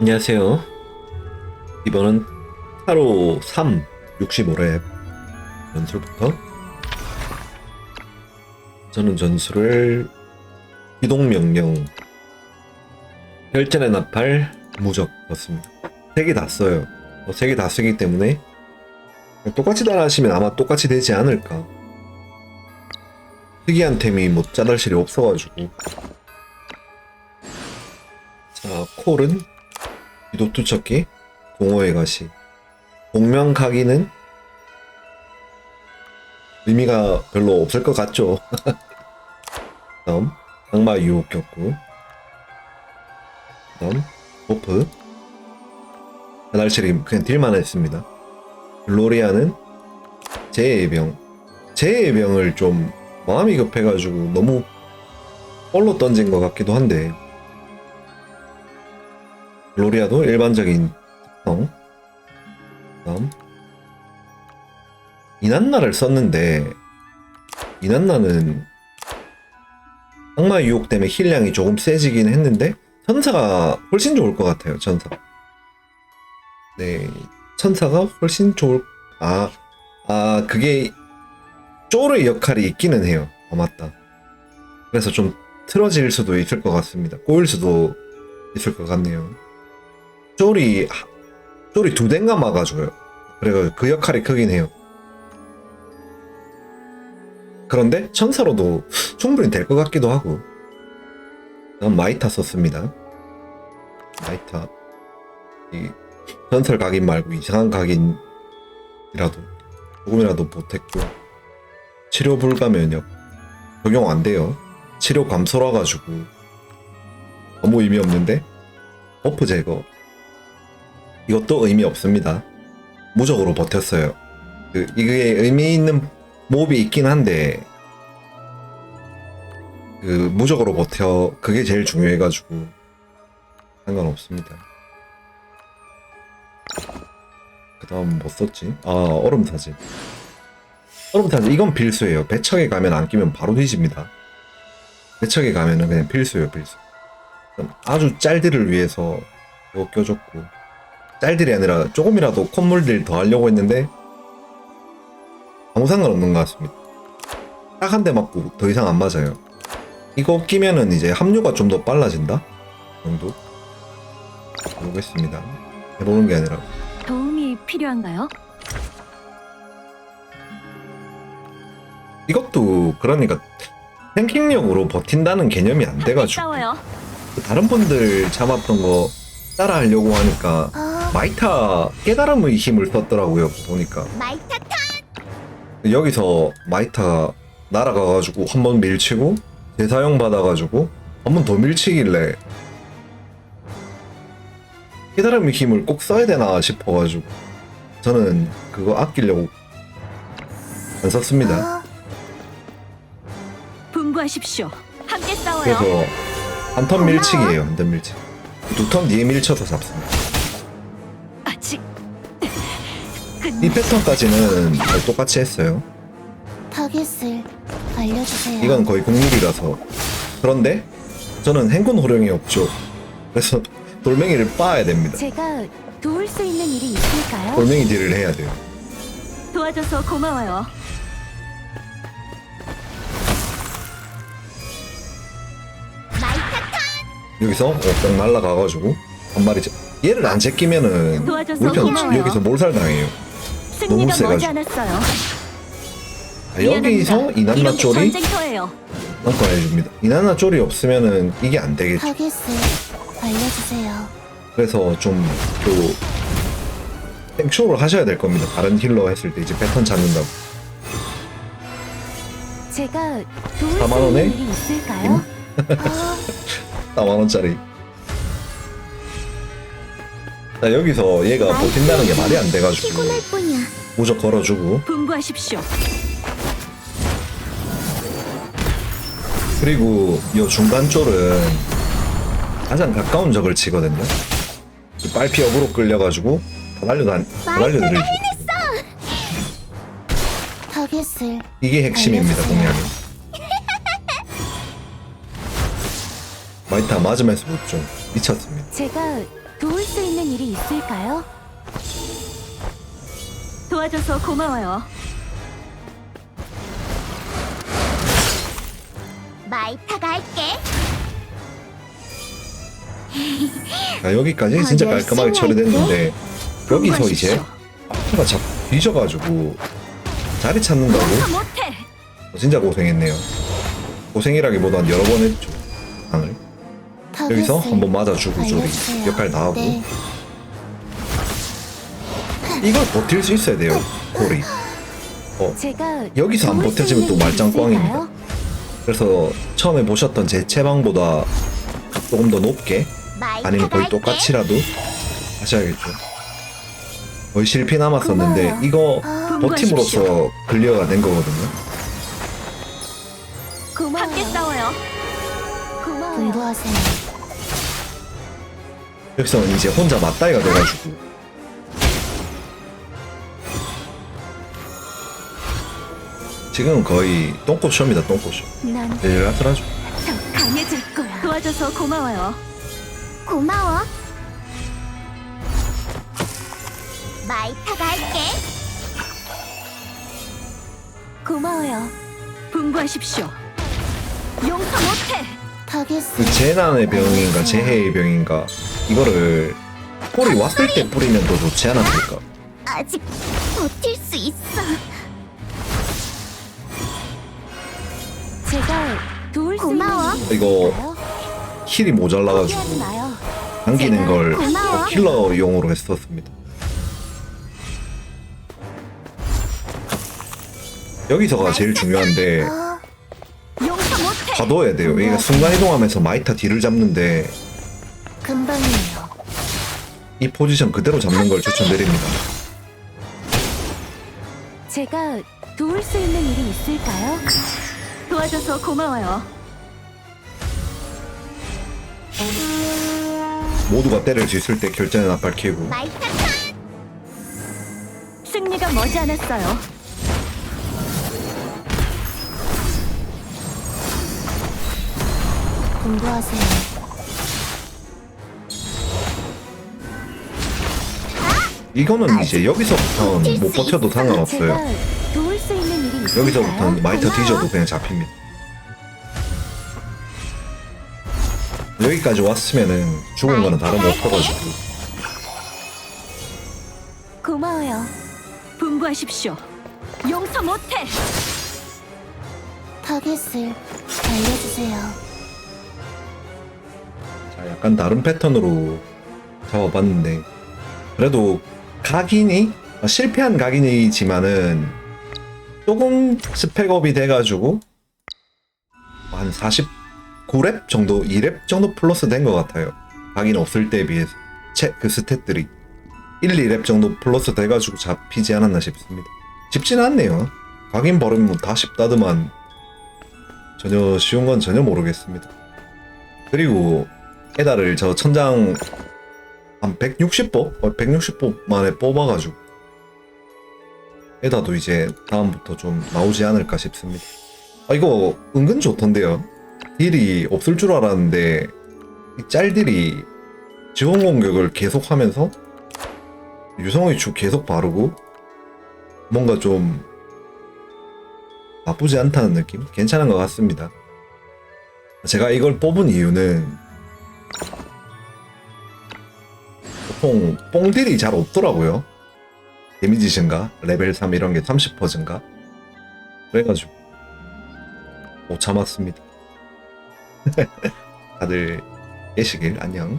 안녕하세요. 이번은 타로 3 65렙 전술부터 저는 전술을 이동명령 혈전의 나팔 무적 넣습니다. 세 개 다 써요. 어, 세개 다 쓰기 때문에 똑같이 따라하시면 아마 똑같이 되지 않을까. 특이한 템이 뭐 짜달실이 없어가지고 자 콜은 기도투척기 공허의 가시. 공명가기는 의미가 별로 없을 것 같죠? 다음 악마 유혹 격구. 다음 버프. 나날치림 그냥 딜만 했습니다. 글로리아는 재해의 병 재해의 병을 좀 마음이 급해가지고 너무 뻘로 던진 것 같기도 한데. 글 로리아도 일반적인 특성 다음. 이난나를 썼는데 이난나는 악마 유혹 때문에 힐량이 조금 세지긴 했는데 천사가 훨씬 좋을 것 같아요 천사. 네 천사가 훨씬 좋을 아, 아 그게 쪼르의 역할이 있기는 해요. 아 맞다. 그래서 좀 틀어질 수도 있을 것 같습니다. 꼬일 수도 있을 것 같네요 쪼리 쪼리 두 대가 막아줘요. 그래서 그 역할이 크긴 해요. 그런데 천사로도 충분히 될 것 같기도 하고. 난 마이타 썼습니다. 마이타. 이 전설 각인 말고 이상한 각인이라도 조금이라도 보탰고. 치료 불가 면역. 적용 안 돼요. 치료 감소라 가지고. 아무 의미 없는데? 버프 제거 이것도 의미 없습니다 무적으로 버텼어요 그 이게 의미 있는 몹이 있긴 한데 그 무적으로 버텨 그게 제일 중요해가지고 상관없습니다. 그 다음 뭐 썼지? 아 얼음 사진. 얼음 사진 이건 필수예요. 배척에 가면 안 끼면 바로 뒤집니다. 배척에 가면은 그냥 필수예요 필수. 아주 짤들을 위해서 껴줬고 짤들이 아니라 조금이라도 콧물들 더 하려고 했는데 아무 상관없는 것 같습니다. 딱 한 대 맞고 더 이상 안 맞아요. 이거 끼면은 이제 합류가 좀 더 빨라진다? 정도? 보겠습니다. 해보는 게 아니라. 도움이 필요한가요? 이것도 그러니까 탱킹력으로 버틴다는 개념이 안 돼가지고 싸워요. 다른 분들 잡았던 거 따라 하려고 하니까 어, 마이타 깨달음의 힘을 썼더라고요 보니까 마이타 여기서 마이타가 날아가가지고 한 번 밀치고 재사용 받아가지고 한 번 더 밀치길래 깨달음의 힘을 꼭 써야 되나 싶어가지고 저는 그거 아끼려고 안 썼습니다. 어, 분부하십시오. 함께 싸워요. 그래서 한 턴 밀치기예요, 한 턴 밀치기. 두 턴 뒤에 밀쳐서 잡습니다. 이 패턴까지는 거의 똑같이 했어요. 타겟을 알려주세요. 이건 거의 국룰이라서. 그런데 저는 행군 호령이 없죠. 그래서 돌멩이를 빻아야 됩니다. 제가 도울 수 있는 일이 있을까요? 돌멩이 딜을 해야 돼요. 도와줘서 고마워요. 여기서 어, 딱 날라가가지고 한 마리 제... 얘를 안 제끼면은 도와줘서 우리 편 고마워요. 여기서 몰살 당해요. 너무 세가지고. 아, 여기서 이난나 쪼리 전쟁터예요. 어, 한건 해줍니다. 이난나 쪼리 없으면은 이게 안 되겠죠 그래서 좀또 땡쇼를 하셔야 될 겁니다. 다른 힐러 했을 때 이제 패턴 찾는다고. 제가 4만원에? 4만원짜리. 자 여기서 얘가 버틴다는 게 말이 안 돼가지고 피곤할 뿐이야. 무적 걸어주고 분부하십시오. 그리고 요 중간 쪽은 가장 가까운 적을 치거든요. 그 빨피 역으로 끌려가지고 다 날려다 다 날려드리죠. 타겟을 이게 핵심입니다. 공략이. 마이타 맞으면서 좀 미쳤습니다. 제가 도울 수 있는 일이 있을까요? 도와줘서 고마워요. 마이타가 할게. 자, 여기까지 진짜 아, 깔끔하게 열심히 처리됐는데 여기서 이제. 아프가 자꾸 뒤져가지고 자리 찾는다고 못해. 어, 진짜 고생했네요. 고생이라기보단 여러 번 했죠. 방을 여기서 타겟을 한번 맞아주고 저리 알려주세요. 역할 다 하고 네. 이걸 버틸 수 있어야 돼요. 골이. 어, 여기서 안 버텨지면 또 말짱 꽝입니다. 있을까요? 그래서 처음에 보셨던 제 채방보다 조금 더 높게 아니면 거의 똑같이라도 하셔야겠죠. 거의 실패 남았었는데. 이거 아, 버팀으로써 클리어가 된 거거든요. 고마워요. 함께 싸워요. 고마워요. 공부하세요. 여기서는 이제 혼자 맞다이가 돼가지고 지금은 거의 똥꼬쇼입니다 똥꼬쇼 난더 일라스라죠 강해질 거야. 도와줘서 고마워요. 고마워. 마이타가 할게. 고마워요. 분부하십시오. 용서 못해. 그 재난의 병인가 재해의 병인가 이거를 꼴이 왔을 때 뿌리면 더 좋지 않았을까 아직 버틸 수 있어. 제가 도울 수 고마워. 있는 이거? 힐이 모자라가지고 마요. 당기는 걸 고마워. 킬러용으로 했었습니다 여기서가 제일 중요한데 가둬야 돼요 얘가 순간이동하면서 마이타 뒤를 잡는데 금방이에요. 이 포지션 그대로 잡는 걸 추천드립니다 제가 도울 수 있는 일이 있을까요? 도와줘서 고마워요. 모두가 수 있을 때 키고 마이타 승리가 머지않았어요. 공부하세요. 이거는 이제 여기서부터는 못 버텨도 상관없어요 제가 도울 수 있는 일이 있을까요? 여기서부터는 마이터. 뒤져도 그냥 잡힙니다. 여기까지 왔으면은 죽은 거는 다름없어가지고 고마워요. 분부하십시오. 용서 못해. 타겟을 알려주세요. 자 약간 다른 패턴으로 잡아봤는데 그래도 각인이 아, 실패한 각인이지만은 조금 스펙업이 돼가지고 한 49렙 정도 2렙 정도 플러스 된 것 같아요. 각인 없을 때에 비해서. 채, 그 스탯들이. 1, 2렙 정도 플러스 돼가지고 잡히지 않았나 싶습니다. 쉽지는 않네요. 각인 버리면 다 쉽다더만 전혀 쉬운 건 전혀 모르겠습니다. 그리고 에다를 저 천장 한 160법? 160법 만에 뽑아가지고 에다도 이제 다음부터 좀 나오지 않을까 싶습니다. 아 이거 은근 좋던데요. 딜이 없을 줄 알았는데 이 짤딜이 지원 공격을 계속 하면서 유성의 축 계속 바르고 뭔가 좀 나쁘지 않다는 느낌? 괜찮은 것 같습니다. 제가 이걸 뽑은 이유는 보통 뽕딜이 잘 없더라고요. 데미지 증가, 레벨 3 이런 게 30% 증가. 그래가지고 못 참았습니다. 다들 깨시길 안녕.